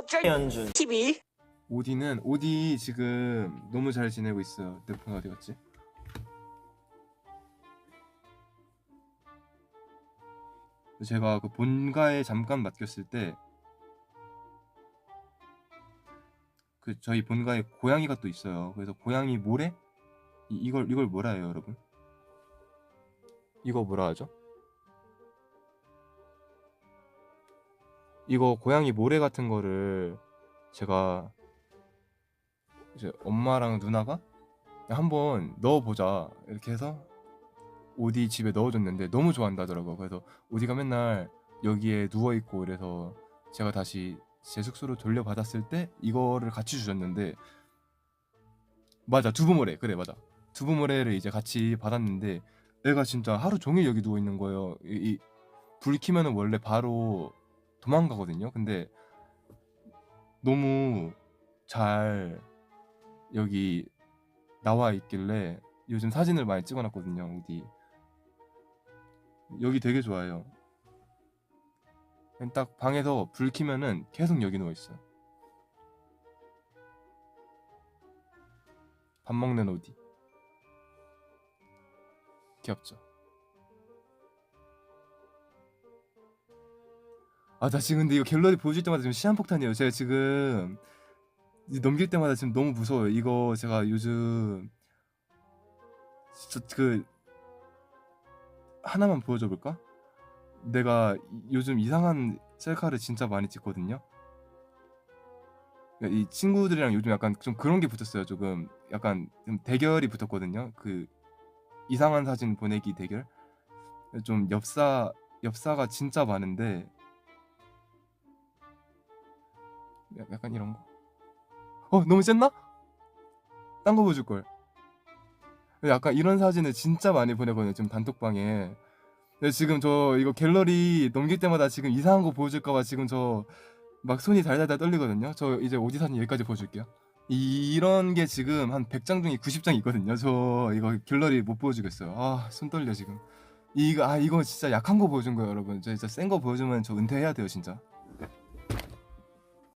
어쩔 연준 TV 오디는 오디 지금 너무 잘 지내고 있어요. 내 폰 어디 갔지? 제가 그 본가에 잠깐 맡겼을 때 그 저희 본가에 고양이가 또 있어요. 그래서 고양이 모래 이, 이걸 이걸 뭐라 해요, 여러분? 이거 뭐라 하죠? 이거 고양이 모래 같은 거를 제가 이제 엄마랑 누나가 한번 넣어보자 이렇게 해서 오디 집에 넣어줬는데 너무 좋아한다더라고 그래서 오디가 맨날 여기에 누워있고 이래서 제가 다시 제 숙소로 돌려받았을 때 이거를 같이 주셨는데 맞아 두부모래. 그래 맞아. 두부모래를 이제 같이 받았는데 애가 진짜 하루 종일 여기 누워있는 거예요. 이, 이- 불 켜면은 원래 바로 도망가거든요. 근데 너무 잘 여기 나와 있길래 요즘 사진을 많이 찍어놨거든요 어디. 여기 되게 좋아요. 딱 방에서 불 켜면은 계속 여기 누워 있어요. 밥 먹는 오디. 귀엽죠 아 나 지금 근데 이거 갤러리 보여줄 때마다 지금 시한폭탄이에요 제가 지금 이 넘길 때마다 지금 너무 무서워요. 이거 제가 요즘 진짜 그 하나만 보여줘 볼까? 내가 이- 요즘 이상한 셀카를 진짜 많이 찍거든요. 그러니까 이 친구들이랑 요즘 약간 좀 그런 게 붙었어요. 조금 약간 좀 대결이 붙었거든요. 그 이상한 사진 보내기 대결. 좀 엽사 엽사가 진짜 많은데 약간 이런 거. 어 너무 셌나? 딴 거 보여줄 걸. 약간 이런 사진을 진짜 많이 보내거든요. 지금 단톡방에. 지금 저 이거 갤러리 넘길 때마다 지금 이상한 거 보여줄까봐 지금 저 막 손이 달달달 떨리거든요. 저 이제 오디 사진 여기까지 보여줄게요. 이, 이런 게 지금 한 100장 중에 90장 있거든요. 저 이거 갤러리 못 보여주겠어요. 아 손 떨려 지금. 이거 아 이거 진짜 약한 거 보여준 거예요, 여러분. 저 진짜 센 거 보여주면 저 은퇴해야 돼요, 진짜.